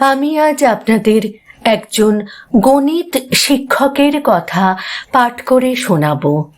আমি আজ আপনাদের একজন গণিত শিক্ষকের কথা পাঠ করে শোনাব।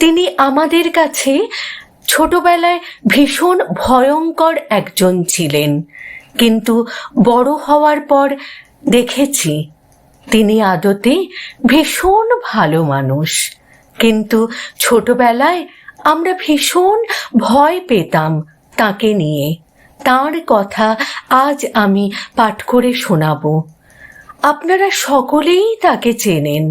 তিনি আমাদের কাছে ছোটবেলায় ভীষণ ভয়ঙ্কর একজন ছিলেন। কিন্তু বড় হওয়ার পর দেখেছি তিনি আদতে ভীষণ ভালো মানুষ। কিন্তু ছোটবেলায় আমরা ভীষণ ভয় পেতাম তাকে নিয়ে। তার কথা আজ আমি পাঠ করে শোনাব। আপনারা সকলেই তাকে চেনেন।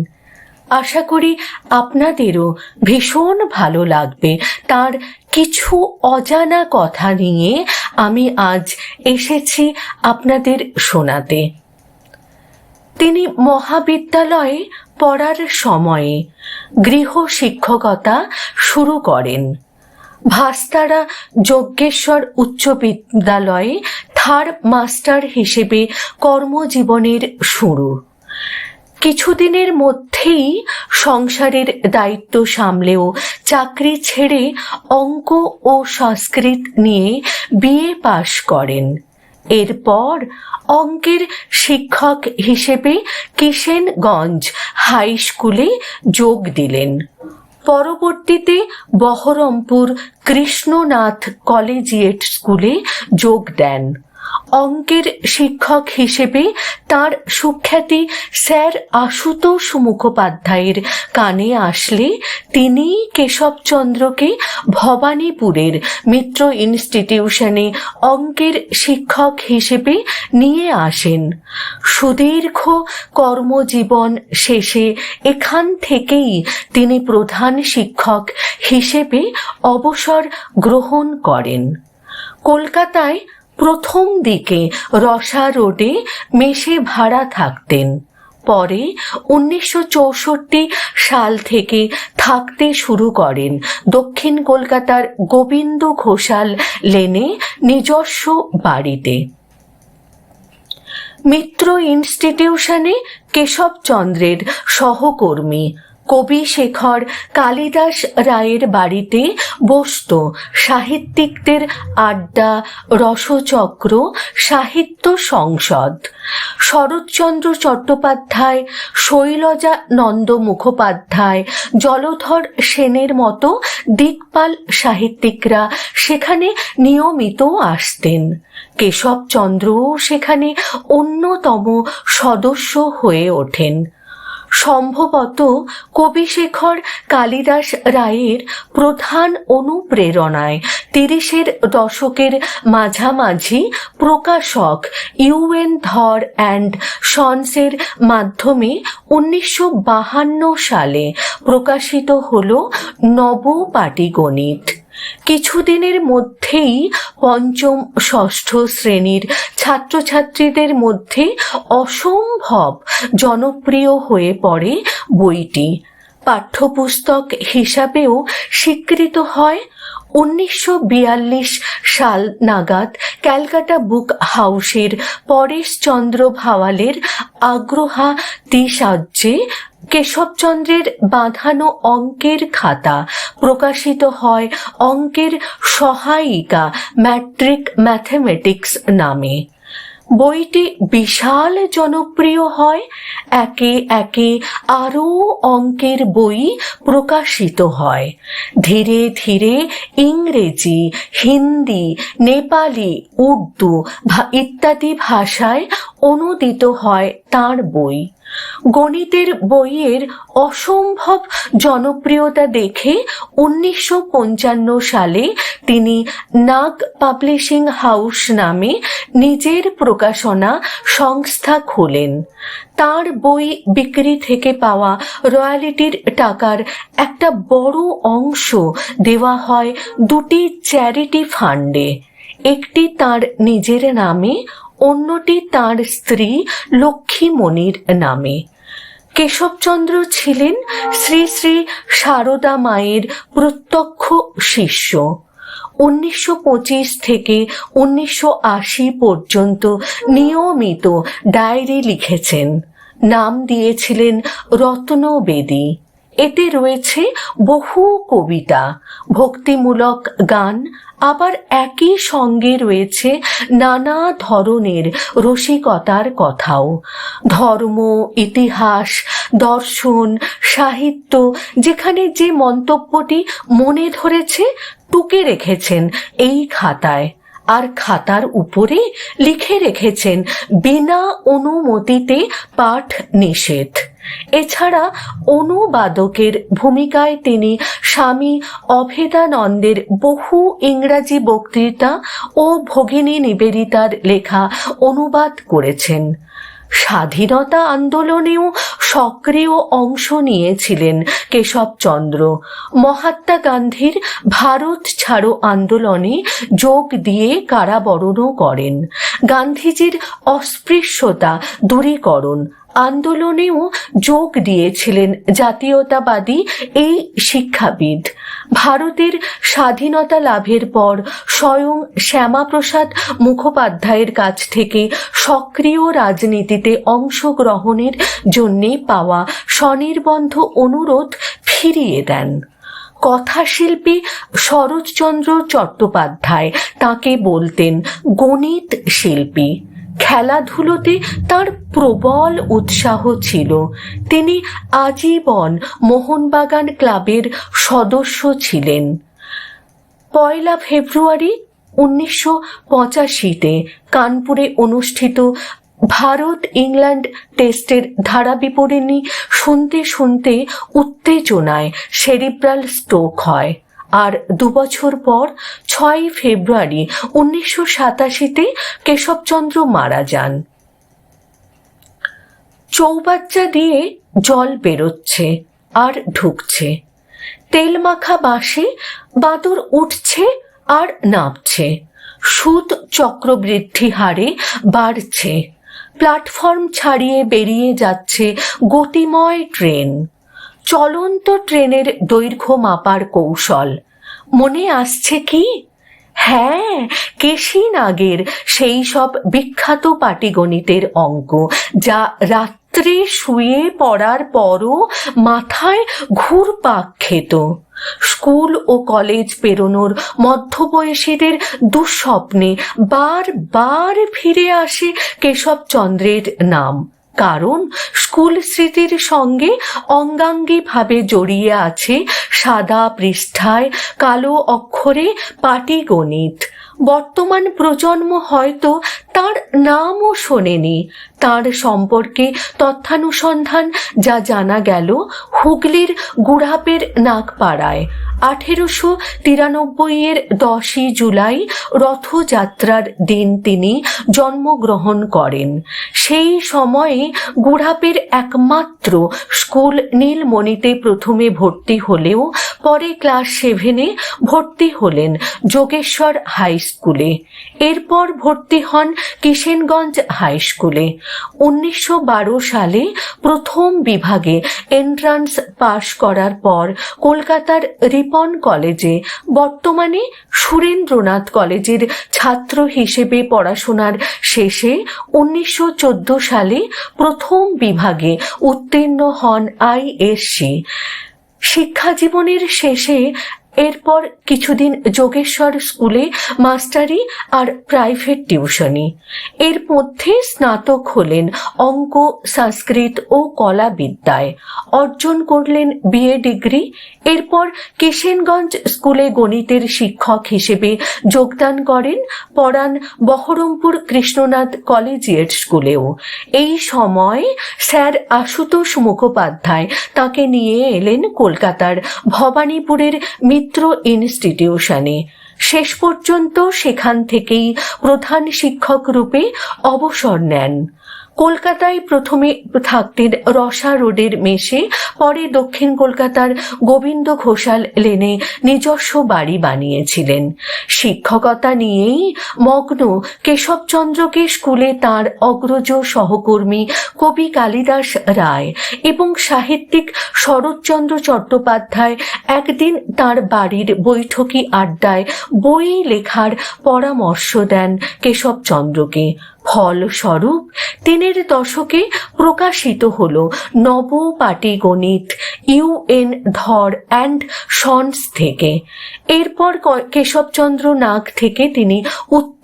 আশা করি আপনাদেরও ভীষণ ভালো লাগবে তার কিছু অজানা কথা নিয়ে আমি আজ এসেছি আপনাদের শোনাতে। তিনি মহাবিদ্যালয়ে পড়ার সময়ে গৃহ শিক্ষকতা শুরু করেন। ভাস্তারা যজ্ঞেশ্বর উচ্চ বিদ্যালয়ে থার্ড মাস্টার হিসেবে কর্মজীবনের শুরু। কিছুদিনের মধ্যেই সংসারের দায়িত্ব সামলেও চাকরি ছেড়ে অঙ্ক ও সংস্কৃত নিয়ে বিএ পাশ করেন। এরপর অঙ্কের শিক্ষক হিসেবে কিষেনগঞ্জ হাই স্কুলে যোগ দিলেন। পরবর্তীতে বহরমপুর কৃষ্ণনাথ কলেজিয়েট স্কুলে যোগ দেন। অঙ্কের শিক্ষক হিসেবে তার সুখ্যাতি স্যার আশুতোষ মুখোপাধ্যায়ের কানে আসলে তিনি কেশবচন্দ্রকে ভবানীপুরের মিত্র ইনস্টিটিউশনে অঙ্কের শিক্ষক হিসেবে নিয়ে আসেন। সুদীর্ঘ কর্মজীবন শেষে এখান থেকেই তিনি প্রধান শিক্ষক হিসেবে অবসর গ্রহণ করেন। কলকাতায় প্রথম দিকে রসা রোডে মেশে ভাড়া থাকতেন। পরে উনিশশো চৌষট্টি সাল থেকে থাকতে শুরু করেন। দক্ষিণ কলকাতার গোবিন্দ ঘোষাল লেনে নিজস্ব বাড়িতে। মিত্র ইনস্টিটিউশনে কেশবচন্দ্রের সহকর্মী কবি শেখর কালিদাস রায়ের বাড়িতে বসত। সাহিত্যিকদের আড্ডা, রসচক্র, সাহিত্য সংসদ। শরৎচন্দ্র চট্টোপাধ্যায়, শৈলজা নন্দ মুখোপাধ্যায়, জলধর সেনের মতো দিকপাল সাহিত্যিকরা সেখানে নিয়মিত আসতেন। কেশবচন্দ্রও সেখানে অন্যতম সদস্য হয়ে ওঠেন। সম্ভবত কবিশেখর কালিদাস রায়ের প্রধান অনুপ্রেরণায় তিরিশের দশকের মাঝামাঝি প্রকাশক ইউএন ধর অ্যান্ড সন্সের মাধ্যমে উনিশশো বাহান্ন সালে প্রকাশিত হল নবপাটিগণিত। কিছুদিনের মধ্যেই পঞ্চম ষষ্ঠ শ্রেণির ছাত্রছাত্রীদের মধ্যে অসম্ভব জনপ্রিয় হয়ে পড়ে বইটি। পাঠ্যপুস্তক হিসাবেও স্বীকৃত হয়। উনিশশো বিয়াল্লিশ সাল নাগাদ ক্যালকাটা বুক হাউসের পরেশচন্দ্র ভাওয়ালের আগ্রহাতিসাহ্যে কেশবচন্দ্রের বাঁধানো অঙ্কের খাতা প্রকাশিত হয় অঙ্কের সহায়িকা ম্যাট্রিক ম্যাথমেটিক্স নামে। বইটি বিশাল জনপ্রিয় হয়, একে একে আরও অঙ্কের বই প্রকাশিত হয়। ধীরে ধীরে ইংরেজি, হিন্দি, নেপালি, উর্দু ইত্যাদি ভাষায় অনুদিত হয় তার বই। গণিতের বইয়ের অসম্ভব জনপ্রিয়তা দেখে উনিশশো পঞ্চান্ন সালে তিনি নাগ পাবলিশিং হাউস নামে নিজের প্রকাশনা সংস্থা খোলেন। তার বই বিক্রি থেকে পাওয়া রয়্যালিটির টাকার একটা বড় অংশ দেওয়া হয় দুটি চ্যারিটি ফান্ডে। একটি তার নিজের নামে, অন্যটি তার স্ত্রী লক্ষ্মীমণির নামে। কেশবচন্দ্র ছিলেন শ্রী শ্রী সারদা মায়ের প্রত্যক্ষ শিষ্য। উনিশশো পঁচিশ থেকে উনিশশো আশি পর্যন্ত নিয়মিত ডায়েরি লিখেছেন। নাম দিয়েছিলেন রত্নবেদী। এতে রয়েছে বহু কবিতা, ভক্তিমূলক গান, আবার একই সঙ্গে রয়েছে নানা ধরনের রসিকতার কথাও। ধর্ম, ইতিহাস, দর্শন, সাহিত্য, যেখানে যে মন্তব্যটি মনে ধরেছে, টুকে রেখেছেন এই খাতায়। আর খাতার উপরে লিখে রেখেছেন, বিনা অনুমতিতে পাঠ নিষেধ। এছাড়া অনুবাদকের ভূমিকায় তিনি স্বামী অভেদানন্দের বহু ইংরাজি বক্তৃতা ও ভগিনী নিবেদিতার লেখা অনুবাদ করেছেন। স্বাধীনতা আন্দোলনেও সক্রিয় অংশ নিয়েছিলেন কেশবচন্দ্র। মহাত্মা গান্ধীর ভারত ছাড়ো আন্দোলনে যোগ দিয়ে কারাবরণও করেন। গান্ধীজির অস্পৃশ্যতা দূরীকরণ আন্দোলনেও যোগ দিয়েছিলেন জাতীয়তাবাদী এই শিক্ষাবিদ। ভারতের স্বাধীনতা লাভের পর স্বয়ং শ্যামাপ্রসাদ মুখোপাধ্যায়ের কাছ থেকে সক্রিয় রাজনীতিতে অংশগ্রহণের জন্যে পাওয়া স্বনির্বন্ধ অনুরোধ ফিরিয়ে দেন। কথাশিল্পী শরৎচন্দ্র চট্টোপাধ্যায় তাকে বলতেন গণিত শিল্পী। খেলাধুলোতে তার প্রবল উৎসাহ ছিল। তিনি আজীবন মোহনবাগান ক্লাবের সদস্য ছিলেন। পয়লা ফেব্রুয়ারি উনিশশো পঁচাশিতে কানপুরে অনুষ্ঠিত ভারত ইংল্যান্ড টেস্টের ধারা বিবরণী শুনতে শুনতে উত্তেজনায় সেরিব্রাল স্ট্রোক হয়। আর দুবছর পর ছয় ফেব্রুয়ারি উনিশশো সাতাশিতে কেশবচন্দ্র মারা যান। চৌবাচ্চা দিয়ে জল বেরোচ্ছে আর ঢুকছে। তেল মাখা বাঁশে বাদর উঠছে আর নামছে। সুদ চক্রবৃদ্ধি হারে বাড়ছে। প্ল্যাটফর্ম ছাড়িয়ে বেরিয়ে যাচ্ছে গতিময় ট্রেন। চলন্ত ট্রেনের দৈর্ঘ্য মাপার কৌশল। মনে আসছে কি? হ্যাঁ কেশি নাগের সেই সব বিখ্যাত পাটিগণিতের অঙ্ক, যা রাত্রে শুয়ে পড়ার পরও মাথায় ঘুরপাক খেত। স্কুল ও কলেজ পেরোনোর মধ্যবয়সীদের দুঃস্বপ্নে বারবার ফিরে আসে কেশবচন্দ্রের নাম। কারণ স্কুল স্মৃতির সঙ্গে অঙ্গাঙ্গিভাবে জড়িয়ে আছে সাদা পৃষ্ঠায় কালো অক্ষরে পাটিগণিত। বর্তমান প্রজন্ম হয়তো তার নামও শোনেনি। তার সম্পর্কে তথ্যানুসন্ধান যা জানা গেল হুগলির গুড়াপের নাগপাড়ায়। আঠেরোশো তিরানব্বইয়ের দশই জুলাই রথযাত্রার দিন তিনি জন্মগ্রহণ করেন। সেই সময়ে গুড়াপের একমাত্র স্কুল নীলমণিতে প্রথমে ভর্তি হলেও পরে ক্লাস সেভেনে ভর্তি হলেন যোগেশ্বর হাই স্কুলে। এরপর ভর্তি হন কিষেনগঞ্জ হাই স্কুলে। উনিশশো বারো সালে প্রথম বিভাগে এন্ট্রান্স পাশ করার পর কলকাতার রিপন কলেজে, বর্তমানে সুরেন্দ্রনাথ কলেজের ছাত্র হিসেবে পড়াশোনার শেষে উনিশশো চোদ্দ সালে প্রথম বিভাগে উত্তীর্ণ হন আইএসসি। শিক্ষা জীবনের শেষে এরপর কিছুদিন যোগেশ্বর স্কুলে মাস্টারি আর প্রাইভেট টিউশনি। এর মধ্যে স্নাতক হলেন অঙ্ক, সংস্কৃত ও কলা বিদ্যায়। অর্জন করলেন বিএ ডিগ্রি। এরপর কিষেনগঞ্জ স্কুলে গণিতের শিক্ষক হিসেবে যোগদান করেন পড়ান বহরমপুর কৃষ্ণনাথ কলেজিয়েট স্কুলেও। এই সময় স্যার আশুতোষ মুখোপাধ্যায় তাকে নিয়ে এলেন কলকাতার ভবানীপুরের মিত্র ইনস্টিটিউশনে শেষ পর্যন্ত সেখান থেকেই প্রধান শিক্ষক রূপে অবসর নেন। কলকাতায় প্রথমে থাকতেন রসা রোডের মেশে পরে দক্ষিণ কলকাতার গোবিন্দ ঘোষাল লেনে নিজস্ব বাড়ি বানিয়েছিলেন। শিক্ষকতা নিয়েই মগ্ন কেশবচন্দ্রকে স্কুলে তার অগ্রজ সহকর্মী কবি কালিদাস রায় এবং সাহিত্যিক শরৎচন্দ্র চট্টোপাধ্যায় একদিন তার বাড়ির বৈঠকি আড্ডায় বই লেখার পরামর্শ দেন কেশবচন্দ্রকে। ফলস্বরূপ তিনের দশকে প্রকাশিত হল Naba Patiganit UN Dhar and sons থেকে। এরপর কেশবচন্দ্র নাগ থেকে তিনি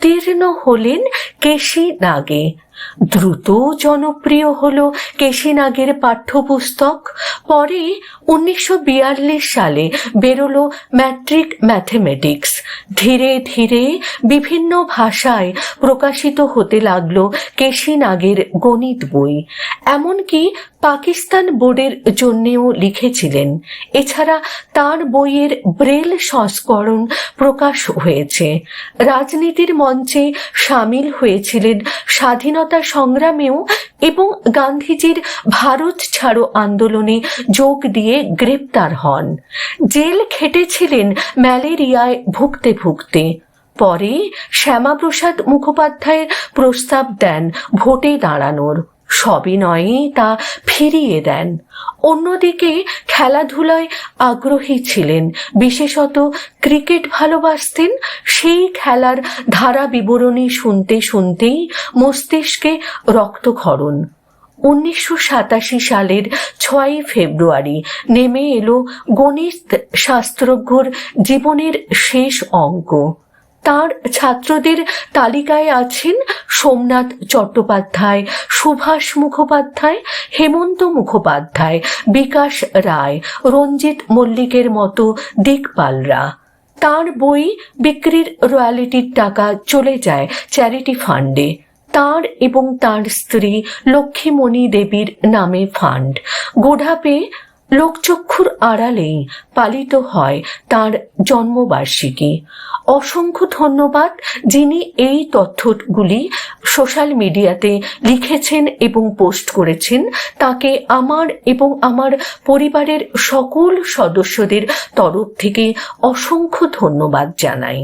উত্তীর্ণ হলেন কেশী নাগে। দ্রুত জনপ্রিয় হল কেশী নাগের পাঠ্যপুস্তক। পরে উনিশশো বিয়াল্লিশ সালে বেরোলো ম্যাট্রিক ম্যাথমেটিক্স। ধীরে ধীরে বিভিন্ন ভাষায় প্রকাশিত হতে লাগল কেশী নাগের গণিত বই। এমনকি পাকিস্তান বোর্ডের জন্যেও লিখেছিলেন। এছাড়া তার বইয়ের ব্রেল সংস্করণ প্রকাশ হয়েছে। রাজনীতির মঞ্চে সামিল হয়েছিলেন স্বাধীনতা সংগ্রামেও এবং গান্ধীজির ভারত ছাড়ো আন্দোলনে যোগ দিয়ে গ্রেপ্তার হন। জেল খেটেছিলেন ম্যালেরিয়ায় ভুগতে ভুগতে। পরে শ্যামাপ্রসাদ মুখোপাধ্যায়ের প্রস্তাব দেন ভোটে দাঁড়ানোর। সবিনয়ে তা ফিরিয়ে দেন। অন্যদিকে খেলাধুলায় আগ্রহী ছিলেন। বিশেষত ক্রিকেট ভালোবাসতেন, সেই খেলার ধারা বিবরণী শুনতে শুনতেই মস্তিষ্কে রক্তক্ষরণ। উনিশশো সাতাশি সালের ছয়ই ফেব্রুয়ারি নেমে এলো গণিত শাস্ত্রজ্ঞর জীবনের শেষ অঙ্ক। তার ছাত্রদের তালিকায় আছেন সোমনাথ চট্টোপাধ্যায়, সুভাষ মুখোপাধ্যায়, হেমন্ত মুখোপাধ্যায়, বিকাশ রায়, রঞ্জিত মল্লিকের মতো দিকপালরা। তার বই বিক্রির রয়্যালিটির টাকা চলে যায় চ্যারিটি ফান্ডে। তার এবং তার স্ত্রী লক্ষ্মীমণি দেবীর নামে ফান্ড। গোঢাপে লোকচক্ষুর আড়ালেই পালিত হয় তার জন্মবার্ষিকী। অসংখ্য ধন্যবাদ যিনি এই তথ্যগুলি সোশ্যাল মিডিয়াতে লিখেছেন এবং পোস্ট করেছেন। তাকে আমার এবং আমার পরিবারের সকল সদস্যদের তরফ থেকে অসংখ্য ধন্যবাদ জানাই।